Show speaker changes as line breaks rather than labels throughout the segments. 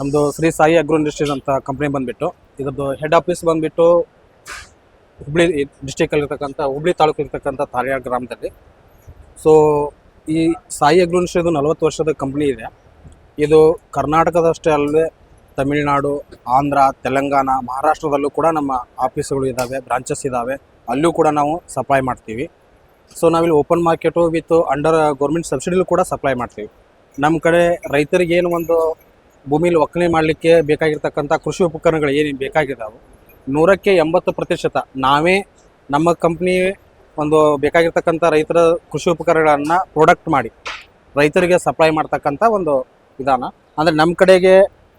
ನಮ್ಮದು Shri Sai agro industries ಅಂತ company ಬಂದ್ಬಿಟ್ಟು, ಇದ್ರದ್ದು ಹೆಡ್ ಆಫೀಸ್ ಬಂದ್ಬಿಟ್ಟು ಹುಬ್ಳಿ ಡಿಸ್ಟಿಕಲ್ಲಿ ಇರ್ತಕ್ಕಂಥ ಹುಬ್ಳಿ ತಾಲೂಕು ಇರ್ತಕ್ಕಂಥ ತಾರ್ಯಾಳ್ ಗ್ರಾಮದಲ್ಲಿ. ಸೊ ಈ ಸಾಯಿ ಅಗ್ರೋ ಇಂಡಸ್ಟ್ರೀಸ್ ಇದು ನಲವತ್ತು ವರ್ಷದ ಕಂಪ್ನಿ ಇದೆ. ಇದು ಕರ್ನಾಟಕದಷ್ಟೇ ಅಲ್ಲದೆ ತಮಿಳುನಾಡು, ಆಂಧ್ರ, ತೆಲಂಗಾಣ, ಮಹಾರಾಷ್ಟ್ರದಲ್ಲೂ ಕೂಡ ನಮ್ಮ ಆಫೀಸ್ಗಳು ಇದ್ದಾವೆ ಬ್ರಾಂಚಸ್ ಇದ್ದಾವೆ ಅಲ್ಲೂ ಕೂಡ ನಾವು ಸಪ್ಲೈ ಮಾಡ್ತೀವಿ. ಸೊ ನಾವಿಲ್ಲಿ open market with under government ಸಬ್ಸಿಡಿಲೂ ಕೂಡ ಸಪ್ಲೈ ಮಾಡ್ತೀವಿ. ನಮ್ಮ ಕಡೆ ರೈತರಿಗೆ ಏನು ಒಂದು ಭೂಮಿಲಿ ಒಕ್ಕಣೆ ಮಾಡಲಿಕ್ಕೆ ಬೇಕಾಗಿರ್ತಕ್ಕಂಥ ಕೃಷಿ ಉಪಕರಣಗಳು ಏನೇನು ಬೇಕಾಗಿದ್ದಾವೆ ನೂರಕ್ಕೆ ಎಂಬತ್ತು ಪ್ರತಿಶತ ನಾವೇ ನಮ್ಮ ಕಂಪ್ನಿ ಒಂದು ಬೇಕಾಗಿರ್ತಕ್ಕಂಥ ರೈತರ ಕೃಷಿ ಉಪಕರಣಗಳನ್ನು ಪ್ರೊಡಕ್ಟ್ ಮಾಡಿ, ರೈತರಿಗೆ ಸಪ್ಲೈ ಮಾಡ್ತಕ್ಕಂಥ ಒಂದು ವಿಧಾನ. ಅಂದರೆ ನಮ್ಮ ಕಡೆಗೆ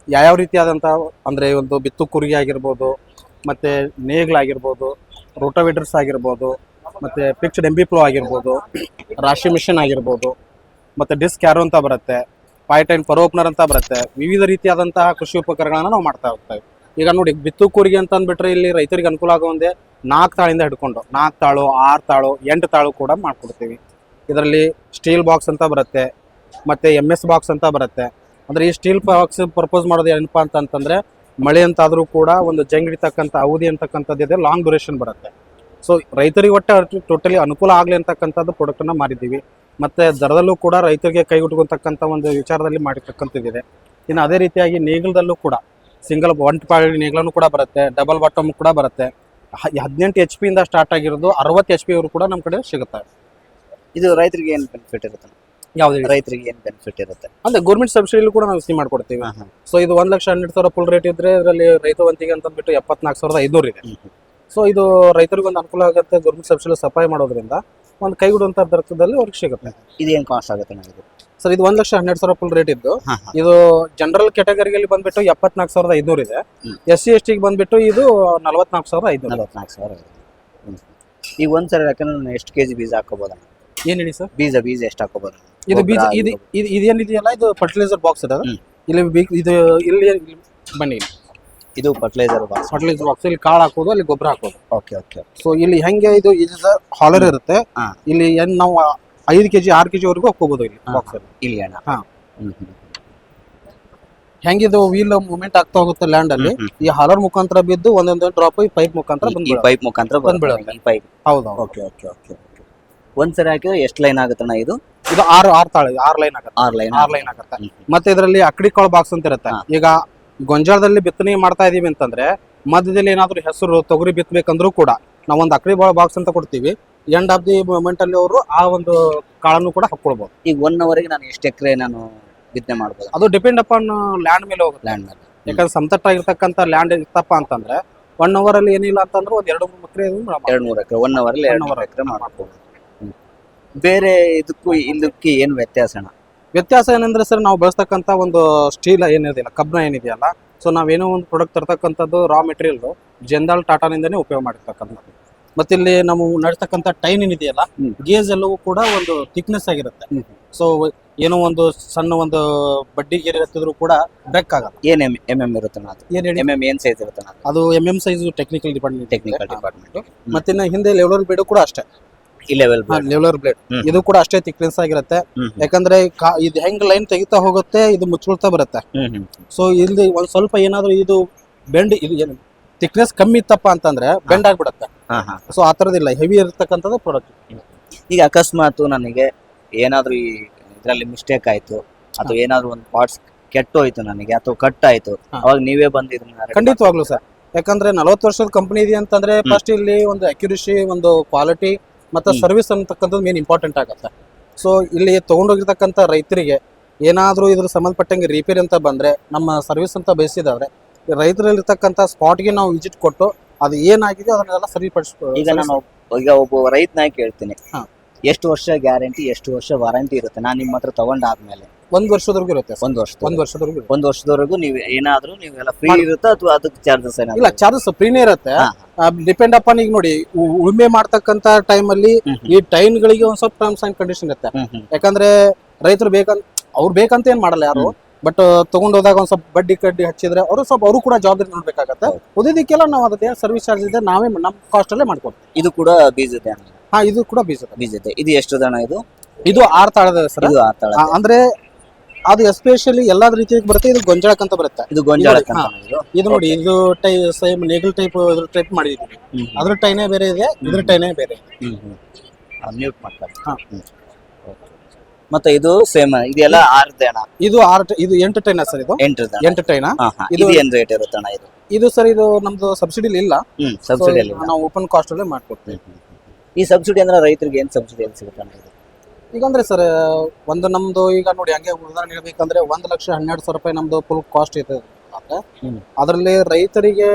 ಯಾವ್ಯಾವ ರೀತಿಯಾದಂಥ, ಅಂದರೆ ಒಂದು ಬಿತ್ತು ಕುರಿಗೆ ಆಗಿರ್ಬೋದು, ಮತ್ತು ನೇಗ್ಲಾಗಿರ್ಬೋದು ರೋಟೋವೇಟರ್ಸ್ ಆಗಿರ್ಬೋದು, ಮತ್ತು ಫಿಕ್ಸ್ಡ್ ಎಂ ಬಿ ಪ್ಲೋ ಆಗಿರ್ಬೋದು, ರಾಶಿ ಮಿಷಿನ್ ಆಗಿರ್ಬೋದು, ಮತ್ತು ಡಿಸ್ಕ್ ಯಾರು ಅಂತ ಬರುತ್ತೆ. ಪೈಟೈನ್ ಪರೋಪ್ನರ್ ಅಂತ ಬರುತ್ತೆ. ವಿವಿಧ ರೀತಿಯಾದಂತಹ ಕೃಷಿ ಉಪಕರಣಗಳನ್ನ ನಾವು ಮಾಡ್ತಾ ಹೋಗ್ತೇವೆ ಈಗ ನೋಡಿ ಬಿತ್ತು ಕೂರಿಗೆ ಅಂತ ಅಂದ್ಬಿಟ್ರೆ ಇಲ್ಲಿ ರೈತರಿಗೆ ಅನುಕೂಲ ಆಗುವಂತೆ ನಾಲ್ಕು ತಾಳಿಂದ ಹಿಡ್ಕೊಂಡು ನಾಲ್ಕು ತಾಳು, ಆರು ತಾಳು, ಎಂಟು ತಾಳು ಕೂಡ ಮಾಡ್ಕೊಡ್ತೀವಿ. ಇದರಲ್ಲಿ ಸ್ಟೀಲ್ ಬಾಕ್ಸ್ ಅಂತ ಬರುತ್ತೆ, ಮತ್ತು ಎಂ ಎಸ್ ಬಾಕ್ಸ್ ಅಂತ ಬರುತ್ತೆ. ಅಂದರೆ ಈ ಸ್ಟೀಲ್ ಬಾಕ್ಸ್ ಪರ್ಪೋಸ್ ಮಾಡೋದು ಏನಪ್ಪ ಅಂತಂತಂದರೆ ಮಳೆ ಅಂತಾದರೂ ಕೂಡ ಒಂದು ಜಂಗ್ ಹಿಡಿತಕ್ಕಂಥ, ಅವಧಿ ಅಂತಕ್ಕಂಥದ್ದು ಇದೆ ಲಾಂಗ್ ಡ್ಯೂರೇಷನ್ ಬರುತ್ತೆ. ಸೊ ರೈತರಿಗೆ ಒಟ್ಟು ಟೋಟಲಿ ಅನುಕೂಲ ಆಗಲಿ ಅಂತಕ್ಕಂಥದ್ದು ಪ್ರಾಡಕ್ಟನ್ನು ಮಾರಿದ್ದೀವಿ. ಮತ್ತು ದರದಲ್ಲೂ ಕೂಡ ರೈತರಿಗೆ ಕೈ ಹುಟ್ಕೊತಕ್ಕಂಥ ಒಂದು ವಿಚಾರದಲ್ಲಿ ಮಾಡಿರ್ತಕ್ಕಂಥದ್ದಿದೆ. ಇನ್ನು ಅದೇ ರೀತಿಯಾಗಿ ನೇಗಿಲದಲ್ಲೂ ಕೂಡ ಸಿಂಗಲ್ ಒನ್ ಪಾಳಿ ನೇಗಿಲೂ ಕೂಡ ಬರುತ್ತೆ ಡಬಲ್ ಬಾಟಮ್ ಕೂಡ ಬರುತ್ತೆ. ಹದಿನೆಂಟು ಎಚ್ ಪಿಯಿಂದ ಸ್ಟಾರ್ಟ್ ಆಗಿರೋದು ಅರವತ್ತು ಎಚ್ ಪಿ ಅವರು ಕೂಡ ನಮ್ಮ ಕಡೆ ಸಿಗುತ್ತೆ.
ಇದು ರೈತರಿಗೆ ಏನು ಬೆನಿಫಿಟ್ ಇರುತ್ತೆ?
ಯಾವುದೇ
ರೈತರಿಗೆ ಏನು ಬೆನಿಫಿಟ್ ಇರುತ್ತೆ?
ಅಂದ್ರೆ ಗೌರ್ಮೆಂಟ್ ಸಬ್ಸಿಡಿಲೂ ಕೂಡ ನಾವು ಸಿ ಮಾಡ್ಕೊಡ್ತೀವಿ. ಸೊ ಇದು ಒಂದ್ ಲಕ್ಷ ಹನ್ನೆರಡು ಸಾವಿರ ಫುಲ್ ರೇಟ್ ಇದ್ರೆ ಇದರಲ್ಲಿ ರೈತವಂತಿಗೆ ಅಂತ ಅಂದ್ಬಿಟ್ಟು ಎಪ್ಪತ್ನಾಲ್ಕು ಸಾವಿರದ ಐನೂರು ಇದೆ. ಸೊ ಇದು ರೈತರಿಗೆ ಒಂದು ಅನುಕೂಲ ಆಗುತ್ತೆ ಗೌರ್ಮೆಂಟ್ ಸಬ್ಸಿಡಿ ಸಪ್ಲೈ ಮಾಡೋದ್ರಿಂದ. ಒಂದು ಕೈಗೂಡುವಂತ ದರದಲ್ಲಿ ಅವ್ರಿಗೆ ಸಿಗುತ್ತೆ.
ಇದೇನು ಕಾಸ್ಟ್ ಆಗುತ್ತೆ ನನಗೆ
ಸರ್ ಇದು ಒಂದ್ ಲಕ್ಷ ಹನ್ನೆರಡು ಸಾವಿರ ಫುಲ್ ರೇಟ್ ಇದ್ದು
ಹಾ, ಹಾ.
ಇದು ಜನರಲ್ ಕ್ಯಾಟಗರಿಯಲ್ಲಿ ಬಂದ್ಬಿಟ್ಟು ಎಪ್ಪತ್ನಾಲ್ಕು ಸಾವಿರದ ಐನೂರು ಇದೆ.
ಹ್ಮ್.
ಎಸ್ ಸಿ ಎಸ್ ಟಿಗೆ ಬಂದ್ಬಿಟ್ಟು ಇದು ನಲವತ್ನಾಲ್ಕು ಸಾವಿರದ ಐನೂರು
ನಲವತ್ನಾಲ್ಕು ಸಾವಿರ ಈಗ ಒಂದ್ ಒಂದ್ಸರಿ ಯಾಕಂದ್ರೆ ನಾನು ಎಷ್ಟು ಕೆಜಿ ಬೀಜ ಹಾಕೋಬೋದ
ಏನ್ ಹೇಳಿ ಸರ್?
ಬೀಜ ಬೀಜ ಎಷ್ಟು ಹಾಕೋಬೋದು
ಇದು ಬೀಜ ಇದು
ಇದು-
ಇದು ಇದೇನಿದೆಯಲ್ಲ ಇದು ಫರ್ಟಿಲೈಸರ್ ಬಾಕ್ಸ್ ಇದೆ.
ಹ್ಮ್.
ಇಲ್ಲಿ ಬಿ- ಇದು ಇಲ್ಲಿ ಇಲ್ಲಿ ಬನ್ನಿ.
ಇದು ಫರ್ಟಿಲೈಸರ್ ಬಾಕ್ಸ್
ಫರ್ಟಿಲೈಸರ್ ಬಾಕ್ಸ್ ಇಲ್ಲಿ ಕಾಳು ಹಾಕೋದು ಅಲ್ಲಿ ಗೊಬ್ಬರ ಹಾಕೋದು.
ಓಕೆ ಓಕೆ
ಸೊ ಇಲ್ಲಿ ಹೆಂಗೆ ಇದು ಇದು ಹಾಲರ್ ಇರುತ್ತೆ. ಇಲ್ಲಿ ಏನ್ ನಾವು ಐದು ಕೆಜಿ ಆರು ಕೆಜಿ ವರೆಗೂ ಹಾಕೋಬಹುದು ಇಲ್ಲಿ ಬಾಕ್ಸ್ ಅಲ್ಲಿ.
ಇಲ್ಲಿ ಅಣ್ಣ.
ಹಾ. ಹೆಂಗಿದು ವೀಲ್ ಮೂವ್ಮೆಂಟ್ ಆಗ್ತಾ ಹೋಗುತ್ತೆ ಲ್ಯಾಂಡ್ ಅಲ್ಲಿ ಈ ಹಾಲರ್ ಮುಖಾಂತರ ಬಿದ್ದು ಒಂದೊಂದು ಡ್ರಾಪ್ ಪೈಪ್ ಮುಖಾಂತರ
ಈ- ಈ ಪೈಪ್ ಮುಖಾಂತರ
ಬಂದ್ಬಿಡುತ್ತೆ.
ಈ ಪೈಪ್
ಹೌದು
ಓಕೆ ಓಕೆ ಓಕೆ ಒಂದ್ಸರಿ ಹಾಕಿದ್ರೆ ಎಷ್ಟು ಲೈನ್ ಆಗುತ್ತಣ್ಣ ಇದು?
ಇದು ಆರು ಆರು ತಾಳೆ ಆರು ಲೈನ್ ಆಗುತ್ತೆ.
ಆರು ಲೈನ್
ಆರು ಲೈನ್ ಆಗುತ್ತೆ. ಮತ್ತೆ ಇದರಲ್ಲಿ ಅಕ್ಕಡಿ ಕಾಳು ಬಾಕ್ಸ್ ಅಂತ ಇರುತ್ತೆ. ಈಗ ಗೊಂಜಾಳದಲ್ಲಿ ಬಿತ್ತನೆ ಮಾಡ್ತಾ ಇದೀವಿ ಅಂತಂದ್ರೆ ಮಧ್ಯದಲ್ಲಿ ಏನಾದರೂ ಹೆಸರು ತೊಗರಿ ಬಿತ್ತಬೇಕಂದ್ರೂ ಕೂಡ ನಾವು ಒಂದು ಅಕ್ಕಡಿ ಬಾಕ್ಸ್ ಅಂತ ಕೊಡ್ತೀವಿ. ಎಂಡ್ ಆಫ್ ದಿ ಮೂಮೆಂಟ್ ಅಲ್ಲಿ ಅವರು ಆ ಒಂದು ಕಾಳನ್ನು ಕೂಡ ಹಾಕೊಳ್ಬಹುದು
ಈಗ ಒನ್ ಅವರ್ಗೆ ನಾನು ಎಷ್ಟು ಎಕರೆ ನಾನು ಬಿತ್ತನೆ ಮಾಡ್ಬೋದು?
ಅದು ಡಿಪೆಂಡ್ ಅಪಾನ್ ಲ್ಯಾಂಡ್ ಮೇಲೆ ಹೋಗುತ್ತೆ.
ಲ್ಯಾಂಡ್ ಮೇಲೆ.
ಯಾಕಂದ್ರೆ ಸಮತಟ್ಟಾಗಿರ್ತಕ್ಕಂಥ ಲ್ಯಾಂಡ್ ಇತ್ತಪ್ಪ ಅಂತಂದ್ರೆ ಒನ್ ಅವರ್ ಅಲ್ಲಿ ಏನಿಲ್ಲ ಅಂತಂದ್ರೆ ಒಂದ್ ಎರಡು ಮೂರು ಎಕರೆ
ಎರಡು ಮೂರು ಎಕರೆ ಒನ್ ಅವರಲ್ಲಿ ಎರಡು
One
ಮೂರು. ಎಕರೆ ಮಾಡ್ಬೋದು. ಬೇರೆ ಇದಕ್ಕೂ ಇದಕ್ಕೆ ಏನು ವ್ಯತ್ಯಾಸ ಅಣ್ಣ?
ವ್ಯತ್ಯಾಸ ಏನಂದ್ರೆ ಸರ್ ನಾವು ಬಳಸ್ತಕ್ಕಂಥ ಒಂದು ಸ್ಟೀಲ್ ಏನಿದೆಯಲ್ಲ ಕಬ್ಬಿಣ ಏನಿದೆಯಲ್ಲ ಸೊ ನಾವೇನೋ ಒಂದು ಪ್ರಾಡಕ್ಟ್ ತರ್ತಕ್ಕಂಥದ್ದು ರಾ ಮೆಟೀರಿಯಲ್ ಜಂದಾಲ್ ಟಾಟಾನಿಂದನೇ ಉಪಯೋಗ ಮಾಡಿರ್ತಕ್ಕಂಥದ್ದು. ಮತ್ತೆ ಇಲ್ಲಿ ನಾವು ನಡೆಸ್ತಕ್ಕಂಥ ಟೈನ್ ಏನಿದೆಯಲ್ಲ. ಗೇಜ್ ಎಲ್ಲವೂ ಕೂಡ ಒಂದು ಥಿಕ್ನೆಸ್ ಆಗಿರುತ್ತೆ. ಸೊ ಏನೋ ಒಂದು ಸಣ್ಣ ಒಂದು ಬಡ್ಡಿ ಗೇರ್ ಹತ್ತಿದ್ರು ಕೂಡ ಬ್ರೇಕ್ ಆಗಲ್ಲ.
ಏನ್ ಎಂ ಎಂ ಎಂ ಇರುತ್ತೆ ಅದು?
ಏನ್
ಎಂ ಎಂ ಏನ್ ಸೈಜ್ ಇರುತ್ತೆ ಅದು?
M M size technical department
technical department
ಮತ್ತೆ ಇನ್ನು ಹಿಂದೆ ಲೆವೆಲ್ ಬೇಡ ಕೂಡ ಅಷ್ಟೇ.
ಲೆವೆಲ್
ಲೆವೆಲರ್ ಬ್ಲೇಡ್ ಇದು ಕೂಡ ಅಷ್ಟೇ ತಿಕ್ನೆಸ್ ಆಗಿರುತ್ತೆ. ಯಾಕಂದ್ರೆ ಇದು ಹೆಂಗ್ ಲೈನ್ ತೆಗಿತಾ ಹೋಗುತ್ತೆ ಇದು ಮುಚ್ಕೊಳ್ತಾ ಬರುತ್ತೆ. ಸೊ ಇಲ್ಲಿ ಒಂದ್ ಸ್ವಲ್ಪ ಏನಾದ್ರು ಇದು ಬೆಂಡ್ ಇದು ಏನು ಥಿಕ್ನೆಸ್ ಕಮ್ಮಿ ಇತ್ತಪ್ಪ ಅಂತಂದ್ರೆ ಬೆಂಡ್ ಆಗ್ಬಿಡುತ್ತೆ. ಸೊ ಆ ತರದಿಲ್ಲ ಹೆವಿ ಇರತಕ್ಕಂಥದ್ದು ಪ್ರಾಡಕ್ಟ್
ಈಗ ಅಕಸ್ಮಾತ್ ನನಗೆ ಏನಾದ್ರೂ ಈ ಇದರಲ್ಲಿ ಮಿಸ್ಟೇಕ್ ಆಯ್ತು ಅಥವಾ ಏನಾದ್ರೂ ಒಂದು ಪಾರ್ಟ್ಸ್ ಕೆಟ್ಟೋಯ್ತು ನನಗೆ ಅಥವಾ ಕಟ್ ಆಯ್ತು. ಅವಾಗ ನೀವೇ ಬಂದು ಇದನ್ನ ready
ಖಂಡಿತವಾಗ್ಲು ಸರ್. ಯಾಕಂದ್ರೆ ನಲವತ್ತು ವರ್ಷದ ಕಂಪನಿ ಇದೆ ಅಂತಂದ್ರೆ. ಫಸ್ಟ್ ಇಲ್ಲಿ ಒಂದು ಅಕ್ಯುರೇಸಿ ಒಂದು ಕ್ವಾಲಿಟಿ ಮತ್ತೆ ಸರ್ವಿಸ್ ಅಂತಕ್ಕಂಥದ್ದು ಮೇನ್ ಇಂಪಾರ್ಟೆಂಟ್ ಆಗುತ್ತೆ. ಸೊ ಇಲ್ಲಿ ತೊಗೊಂಡೋಗಿರ್ತಕ್ಕಂಥ ರೈತರಿಗೆ ಏನಾದರೂ ಇದ್ರ ಸಂಬಂಧಪಟ್ಟಂಗೆ ರಿಪೇರಿ ಅಂತ ಬಂದರೆ ನಮ್ಮ ಸರ್ವಿಸ್ ಅಂತ ಬಯಸಿದಾದ್ರೆ ರೈತರಲ್ಲಿರ್ತಕ್ಕಂಥ ಸ್ಪಾಟ್ಗೆ ನಾವು ವಿಸಿಟ್ ಕೊಟ್ಟು ಅದು ಏನಾಗಿದೆ ಅದನ್ನೆಲ್ಲ ಸರಿಪಡಿಸ್ಬೋದು
ಈಗ ನಾನು ಈಗ ಒಬ್ಬ ರೈತನಾಗಿ ಕೇಳ್ತೀನಿ.
ಹಾ.
ಎಷ್ಟು ವರ್ಷ ಗ್ಯಾರಂಟಿ ಎಷ್ಟು ವರ್ಷ ವಾರಂಟಿ ಇರುತ್ತೆ? ನಾನು ನಿಮ್ಮ ಹತ್ರ ತಗೊಂಡಾದ್ಮೇಲೆ.
ಒಂದ್ ವರ್ಷದವರೆಗೂ ಇರುತ್ತೆ.
ಒಂದ್ ವರ್ಷ
ಒಂದ್ ವರ್ಷದವರೆಗೂ
ಒಂದ್ ವರ್ಷದವರೆಗೂ ನೀವು ಏನಾದ್ರೂ ನೀವೆಲ್ಲ ಫ್ರೀ ಇರುತ್ತೆ ಅಥವಾ ಅದಕ್ಕೆ ಚಾರ್ಜಸ್
ಇಲ್ಲ
ಏನಾದ್ರು
ಚಾರ್ಜಸ್ ಫ್ರೀನೇ ಇರುತ್ತೆ. ಡಿಪೆಂಡ್ ಅಪಾನ್ ಈಗ ನೋಡಿ ಉ- ಉಳುಮೆ ಮಾಡ್ತಕ್ಕಂತ ಟೈಮ್ ಅಲ್ಲಿ ಈ ಟೈಮ್ ಗಳಿಗೆ ಒಂದ್ ಸ್ವಲ್ಪ ಟರ್ಮ್ಸ್ ಅಂಡ್ ಕಂಡೀಷನ್ ಇರುತ್ತೆ. ಯಾಕಂದ್ರೆ ರೈತರು ಬೇಕಂತ ಅವ್ರು ಬೇಕಂತ ಏನ್ ಮಾಡಲ್ಲ ಯಾರು. ಬಟ್ ತಗೊಂಡ್ ಹೋದಾಗ ಒಂದ್ ಸ್ವಲ್ಪ ಬಡ್ಡಿ ಕಡ್ಡಿ ಹಚ್ಚಿದ್ರೆ ಅವರು ಸ್ವಲ್ಪ ಅವರು ಕೂಡ ಜವಾಬ್ದಾರಿ ನೋಡ್ಬೇಕಾಗತ್ತೆ.
ಹೌದು.
ಉಳಿದಕ್ಕೆಲ್ಲ ನಾವು ಅದಕ್ಕೆ ಸರ್ವಿಸ್ ಚಾರ್ಜ್ ಇದೆ ನಾವೇ ನಮ್ಮ ಕಾಸ್ಟ್ ಅಲ್ಲೇ ಮಾಡ್ಕೊಡ್ತೀವಿ
ಇದು ಕೂಡ ಬೀಜತೆ ಅಣ್ಣ.
ಹಾ ಇದು ಕೂಡ ಬೀಜ
ಬೀಜತೆ ಇದು ಎಷ್ಟು ದಣ ಇದು?
ಇದು ಆರ್ ತಾಳದ ಸರ್
ಇದು ಆ ತಳ
ಅಂದ್ರೆ ಅದು ಎಸ್ಪೆಷಲಿ ಎಲ್ಲಾ ರೀತಿಯಾಗಿ ಬರುತ್ತೆ ಇದು ಗೊಂಜಾಳಕ್ ಅಂತ ಬರುತ್ತೆ.
ಇದು ಗೊಂಜಾಳ
ಇದು ನೋಡಿ,
ಇದು
ಇದು ನೋಡಿ ಇದು ಟೈ ಸೇಮ್ ನೇಗಲ್ ಟೈಪ್ ಟೈಪ್ ಮಾಡಿದೀವಿ. ಅದ್ರ ಟೈನೇ ಬೇರೆ ಇದೆ ಇದ್ರ ಟೈನೇ ಬೇರೆ. ಇದೆ
ಹ್ಮ್. ಹ್ಮ್ ಮ್ಯೂಟ್ ಮಾಡ್ತಾರೆ.
ಹಾ.
ಹ್ಮ್. Okay. ಮತ್ತೆ ಇದು ಸೇಮ್ ಇದೆಲ್ಲ ಆರು
ಇದು ಆರ್ ಇದು ಎಂಟು ಟೈನ ಸರ್ ಇದು?
ಎಂಟು
ಎಂಟು ಟೈನ?
ಹಾ ಹಾ.
ಇದು-
ಇದು ಏನ್ ರೇಟ್ ಇರುತ್ತೆ ಅಣ್ಣ ಇದು?
ಇದು ಸರ್ ಇದು ನಮ್ದು ಸಬ್ಸಿಡಿ ಇಲ್ಲ.
ಹ್ಮ್
So,
ಸಬ್ಸಿಡಿಯಲ್ಲಿ
ನಾವು ಓಪನ್ ಕಾಸ್ಟ್ ಅಲ್ಲೇ ಮಾಡ್ಕೊಡ್ತೀವಿ.
ಈ ಸಬ್ಸಿಡಿ ಅಂದ್ರೆ ರೈತರಿಗೆ ಏನ್ ಸಬ್ಸಿಡಿ ಎಲ್ಲಿ ಸಿಗುತ್ತೆ ಅಣ್ಣ ಇದು?
ಈಗ ಅಂದ್ರೆ ಸರ್ ಒಂದು ನಮ್ದು ಈಗ ನೋಡಿ ಹಂಗೆ ಉದಾಹರಣೆ ಹೇಳ್ಬೇಕಂದ್ರೆ ಒಂದ್ ಲಕ್ಷ ಹನ್ನೆರಡು ಸಾವಿರ ರೂಪಾಯಿ ನಮ್ದು ಫುಲ್ ಕಾಸ್ಟ್ ಇದೆ ಅಂದ್ರೆ ಅದರಲ್ಲಿ ರೈತರಿಗೆ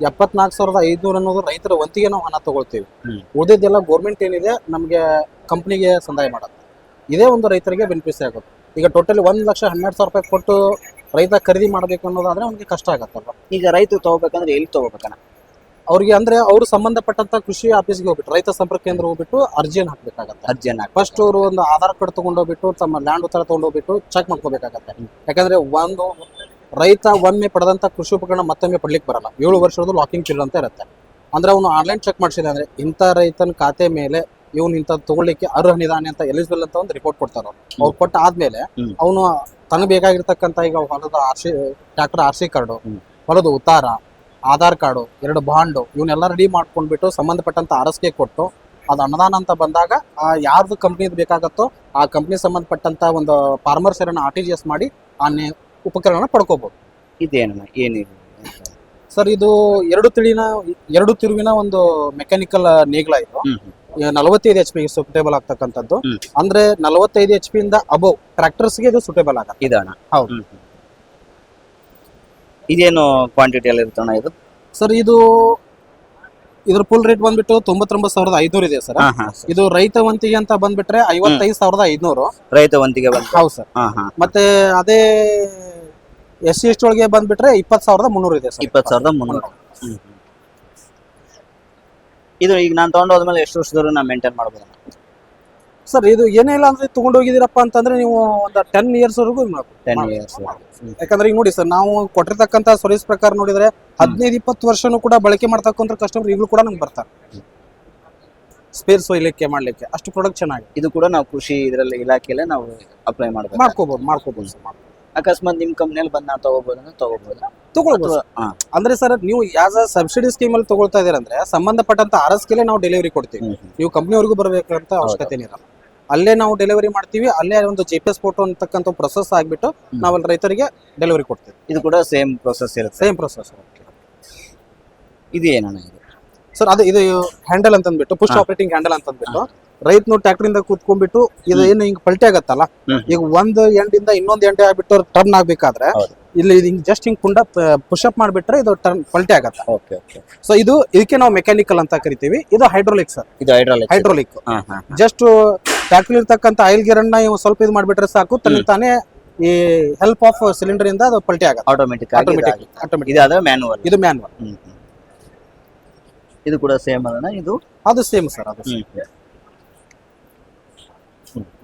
ಎಪ್ಪತ್ನಾಲ್ಕು ಸಾವಿರದ ಐದ್ನೂರ ಅನ್ನೋದು ರೈತರ ವಂತಿಗೆ ನಾವು ಹಣ ತಗೊಳ್ತೀವಿ. ಉಳಿದಿದ್ದೆಲ್ಲ ಗೌರ್ಮೆಂಟ್ ಏನಿದೆ ನಮಗೆ ಕಂಪ್ನಿಗೆ ಸಂದಾಯ ಮಾಡುತ್ತೆ. ಇದೇ ಒಂದು ರೈತರಿಗೆ ಬೆನಿಫಿಸ್ ಆಗುತ್ತೆ. ಈಗ ಟೋಟಲಿ ಒಂದ್ ಲಕ್ಷ ಹನ್ನೆರಡು ಸಾವಿರ ರೂಪಾಯಿ ಕೊಟ್ಟು ರೈತ ಖರೀದಿ ಮಾಡಬೇಕು ಅನ್ನೋದಾದ್ರೆ ಅವನಿಗೆ ಕಷ್ಟ ಆಗತ್ತಲ್ಲ
ಈಗ ರೈತರು ತಗೋಬೇಕಂದ್ರೆ ಎಲ್ಲಿ ತಗೋಬೇಕಣ್ಣ?
ಅವ್ರಿಗೆ ಅಂದ್ರೆ ಅವ್ರು ಸಂಬಂಧಪಟ್ಟಂತ ಕೃಷಿ ಆಫೀಸ್ಗೆ ಹೋಗ್ಬಿಟ್ಟು ರೈತ ಸಂಪರ್ಕ ಕೇಂದ್ರ ಹೋಗ್ಬಿಟ್ಟು ಅರ್ಜಿಯನ್ನು ಹಾಕ್ಬೇಕಾಗತ್ತೆ.
ಅರ್ಜಿಯನ್ನು
ಫಸ್ಟ್ ಅವರು ಒಂದು ಆಧಾರ್ ಕಾರ್ಡ್ ತಗೊಂಡೋಗ್ಬಿಟ್ಟು ತಮ್ಮ ಲ್ಯಾಂಡ್ ಉತ್ತರ ತಗೊಂಡೋಗ್ಬಿಟ್ಟು ಚೆಕ್ ಮಾಡ್ಕೋಬೇಕಾಗತ್ತೆ. ಯಾಕಂದ್ರೆ ಒಂದು ರೈತ ಒಮ್ಮೆ ಪಡೆದಂತ ಕೃಷಿ ಉಪಕರಣ ಮತ್ತೊಮ್ಮೆ ಪಡ್ಲಿಕ್ಕೆ ಬರಲ್ಲ. ಏಳು ವರ್ಷದ ಲಾಕಿಂಗ್ ಪೀರಿಯಡ್ ಅಂತ ಇರುತ್ತೆ. ಅಂದ್ರೆ ಅವನು ಆನ್ಲೈನ್ ಚೆಕ್ ಮಾಡಿಸಿದ ಅಂದ್ರೆ ಇಂಥ ರೈತನ ಖಾತೆ ಮೇಲೆ ಇವನು ಇಂಥ ತಗೊಳ್ಳಿಕ್ಕೆ ಅರ್ಹನಿದಾನೆ ಅಂತ ಎಲಿಜಿಬಲ್ ಅಂತ ಒಂದು ರಿಪೋರ್ಟ್ ಕೊಡ್ತಾರ ಅವ್ರು. ಅವ್ರು ಕೊಟ್ಟ ಆದ್ಮೇಲೆ ಅವನು ತನಗೆ ಬೇಕಾಗಿರ್ತಕ್ಕಂಥ ಈಗ ಹೊಲದ R C tractor R C card ಹೊಲದ ಉತ್ತಾರ ಆಧಾರ್ ಕಾರ್ಡು ಎರಡು ಬಾಂಡು ಇವನ್ನೆಲ್ಲ ರೆಡಿ ಮಾಡ್ಕೊಂಡ್ಬಿಟ್ಟು ಸಂಬಂಧಪಟ್ಟಂತ ಆರಸ್ಕೆ ಕೊಟ್ಟು ಅದು ಅನುದಾನ ಅಂತ ಬಂದಾಗ ಆ ಯಾರ್ದು ಕಂಪ್ನಿದು ಬೇಕಾಗತ್ತೋ ಆ ಕಂಪ್ನಿ ಸಂಬಂಧಪಟ್ಟಂತ ಒಂದು ಫಾರ್ಮರ್ ಸೇರನ್ನ ಆರ್ ಟಿ ಜಿ ಎಸ್ ಮಾಡಿ ಆ ಉಪಕರಣ ಪಡ್ಕೋಬಹುದು
ಇದೇನಣ್ಣ ಏನಿದೆ
ಸರ್ ಇದು ಎರಡು ತಿಳಿನ ಎರಡು ತಿರುವಿನ ಒಂದು ಮೆಕ್ಯಾನಿಕಲ್ ನೇಗ್ಲ ಇದು. ನಲವತ್ತೈದು ಎಚ್ ಪಿ ಸುಟೇಬಲ್ ಆಗ್ತಕ್ಕಂಥದ್ದು. ಅಂದ್ರೆ ನಲವತ್ತೈದು ಎಚ್ ಪಿ ಇಂದ ಅಬೌವ್ ಟ್ರಾಕ್ಟರ್ಸ್ಗೆ ಇದು ಸುಟೇಬಲ್ ಆಗತ್ತೆ.
ಇದಾನ
ಹೌದು.
ಇದೇನು ಕ್ವಾಂಟಿಟಿ ಅಲ್ಲಿ ಇರುತ್ತಣ್ಣ ಇದು?
ಸರ್ ಇದು ಇದ್ರ ಫುಲ್ ರೇಟ್ ಬಂದ್ಬಿಟ್ಟು ತೊಂಬತ್ತೊಂಬತ್ತು ಸಾವಿರದ ಐದ್ನೂರು ಇದೆ ಸರ್. ಇದು ರೈತ ವಂತಿಗೆ ಅಂತ ಬಂದ್ಬಿಟ್ರೆ ಐವತ್ತೈದು ಸಾವಿರದ ಐದ್ನೂರು
ರೈತ ವಂತಿಗೆ
ಹೌದು ಸರ್. ಮತ್ತೆ ಅದೇ ಎಸ್ ಸಿ ಎಸ್ ಒಳಗೆ ಬಂದ್ಬಿಟ್ರೆ ಇಪ್ಪತ್ತು ಸಾವಿರದ ಮುನ್ನೂರು ಇದೆ ಸರ್.
ಇಪ್ಪತ್ತು ಸಾವಿರದ ಮುನ್ನೂರು. ಇದು ಈಗ ನಾನು ತಗೊಂಡು ಹೋದ್ಮೇಲೆ ಎಷ್ಟು ವರ್ಷದವರೆಗೂ ನಾನು ಮೇಂಟೈನ್ ಮಾಡ್ಬೋದು
ಸರ್ ಇದು ಏನೇ ಇಲ್ಲ ಅಂದ್ರೆ ತಗೊಂಡೋಗಿದ್ದೀರಪ್ಪ ಅಂತಂದ್ರೆ ನೀವು ಒಂದು ಟೆನ್ ಇಯರ್ಸ್ ವರೆಗೂ
ಟೆನ್
ಮಾಡ್ಬೋದು.
ಇಯರ್ಸ್
ಯಾಕಂದ್ರೆ ಈಗ ನೋಡಿ ಸರ್ ನಾವು ಕೊಟ್ಟಿರ್ತಕ್ಕಂತ ಸರ್ವಿಸ್ ಪ್ರಕಾರ ನೋಡಿದ್ರೆ ಹದಿನೈದು ಇಪ್ಪತ್ತು ವರ್ಷನೂ ಕೂಡ ಬಳಕೆ ಮಾಡ್ತಕ್ಕಂಥ ಕಸ್ಟಮರ್ ಈಗಲೂ ಕೂಡ ನಮ್ಗೆ ಬರ್ತಾರೆ. ಸ್ಪೇರ್ಸ್ ಒಯ್ಲಿಕ್ಕೆ ಮಾಡ್ಲಿಕ್ಕೆ ಅಷ್ಟು ಪ್ರಾಡಕ್ಟ್ ಚೆನ್ನಾಗಿ
ಇದು ಕೂಡ ನಾವು ಕೃಷಿ ಇದರಲ್ಲಿ ಇಲಾಖೆಯಲ್ಲೇ ನಾವು ಅಪ್ಲೈ ಮಾಡ್ಬೇಕು.
ಮಾಡ್ಕೋಬಹುದು ಮಾಡ್ಕೋಬಹುದು ಸರ್ ಮಾಡ್ಬೋದು.
ಅಕಸ್ಮಾತ್ ನಿಮ್ ಕಂಪ್ನಿಯಲ್ಲಿ ಬಂದ್ ನಾವು ತಗೋಬಹುದು ಅಂದ್ರೆ ತಗೋಬಹುದು
ತಗೊಳ್ಬೋದು ಅಂದ್ರೆ ಸರ್ ನೀವು ಯಾಸ್ ಅ ಸಬ್ಸಿಡಿ ಸ್ಕೀಮ್ ಅಲ್ಲಿ ತಗೊಳ್ತಾ ಇದೀರ ಅಂದ್ರೆ ಸಂಬಂಧಪಟ್ಟಂತ ಆರ್ ಎಸ್ ನಾವು ಡೆಲಿವರಿ ಕೊಡ್ತೀವಿ. ನೀವು ಕಂಪ್ನಿವರೆಗೂ ಬರಬೇಕಂತ ಅವಶ್ಯಕತೆ ಇರಲ್ಲ. ಅಲ್ಲೇ ನಾವು ಡೆಲಿವರಿ ಮಾಡ್ತೀವಿ. ಅಲ್ಲೇ ಒಂದು ಜಿ ಪಿ ಎಸ್ ಫೋಟೋ ಅಂತಕ್ಕಂಥ ಪ್ರೊಸೆಸ್ ಆಗಿಬಿಟ್ಟು ನಾವು ಅಲ್ಲಿ ರೈತರಿಗೆ ಡೆಲಿವರಿ ಕೊಡ್ತೀವಿ.
ಇದು ಕೂಡ ಸೇಮ್ ಪ್ರೊಸೆಸ್ ಇರುತ್ತೆ.
ಸೇಮ್ ಪ್ರೊಸೆಸ್
ಇದು ಏನಣ್ಣ ಇದು?
ಸರ್ ಅದು ಇದು ಹ್ಯಾಂಡಲ್ ಅಂತ ಅಂದ್ಬಿಟ್ಟು ಪುಷ್. ಆಪರೇಟಿಂಗ್ ಹ್ಯಾಂಡಲ್ ಅಂತ ಅಂದ್ಬಿಟ್ಟು ರೈತನು ಟ್ರ್ಯಾಕ್ಟ್ರಿಂದ ಇಂದ ಕೂತ್ಕೊಂಡ್ಬಿಟ್ಟು ಇದು ಏನು ಹಿಂಗ್ ಪಲ್ಟಿ ಆಗತ್ತಲ್ಲ. ಈಗ ಒಂದ್ ಎಂಡ್ ಇಂದ ಇನ್ನೊಂದ್ ಎಂಡ್ ಆಗ್ಬಿಟ್ಟು ಟರ್ನ್ ಆಗ್ಬೇಕಾದ್ರೆ. ಇಲ್ಲಿ ಇದು ಹಿಂಗ್ ಜಸ್ಟ್ ಹಿಂಗ್ ಕುಂಡ ಪುಷಪ್ ಅಪ್ ಮಾಡ್ಬಿಟ್ರೆ ಇದು ಟರ್ನ್ ಪಲ್ಟಿ ಆಗತ್ತೆ. ಸೊ ಇದು ಇದಕ್ಕೆ ನಾವು ಮೆಕ್ಯಾನಿಕಲ್ ಅಂತ ಕರಿತೀವಿ. ಇದು ಹೈಡ್ರೋಲಿಕ್ ಸರ್
ಇದು ಹೈಡ್ರೋಲಿಕ್
ಹೈಡ್ರೋಲಿಕ್ ಜಸ್ಟ್ ಟ್ರಾಕ್ಟರ್ ಇರ್ತಕ್ಕಂಥ ಆಯಿಲ್ ಇವ್ ಸ್ವಲ್ಪ ಇದು ಮಾಡ್ಬಿಟ್ರೆ ಸಾಕು. ತನ್ನ ತಾನೇ ಈ ಹೆಲ್ಪ್ ಆಫ್ ಸಿಲಿಂಡರ್ ಇಂದ ಅದು ಪಲ್ಟಿ ಆಗುತ್ತೆ.
ಆಟೋಮೆಟಿಕ್ ಆಗಿ
ಆಟೋಮೆಟಿಕ್. ಆಟೋಮೆಟಿಕ್
ಮ್ಯಾನುವಲ್
ಇದು ಮ್ಯಾನ್ವಲ್
ಹ್ಮ್. ಇದು ಕೂಡ ಸೇಮ್ ಅದನ್ನ ಇದು?
ಅದು ಸೇಮ್ ಸರ್ ಅದು.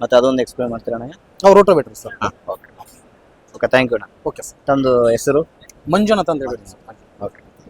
ಮತ್ತೆ ಅದೊಂದು ಎಕ್ಸ್ಪ್ಲೇನ್ ಮಾಡ್ತೀರಾ ನನಗೆ?
ನಾವು rotavator sir
okay okay thank you ಅಣ್ಣ.
ಓಕೆ ಸರ್
ತಂದು ಹೆಸರು?
ಮಂಜುನಾಥ್ ಅಂತ ಹೇಳ್ಬಿಟ್ಟು ಸರ್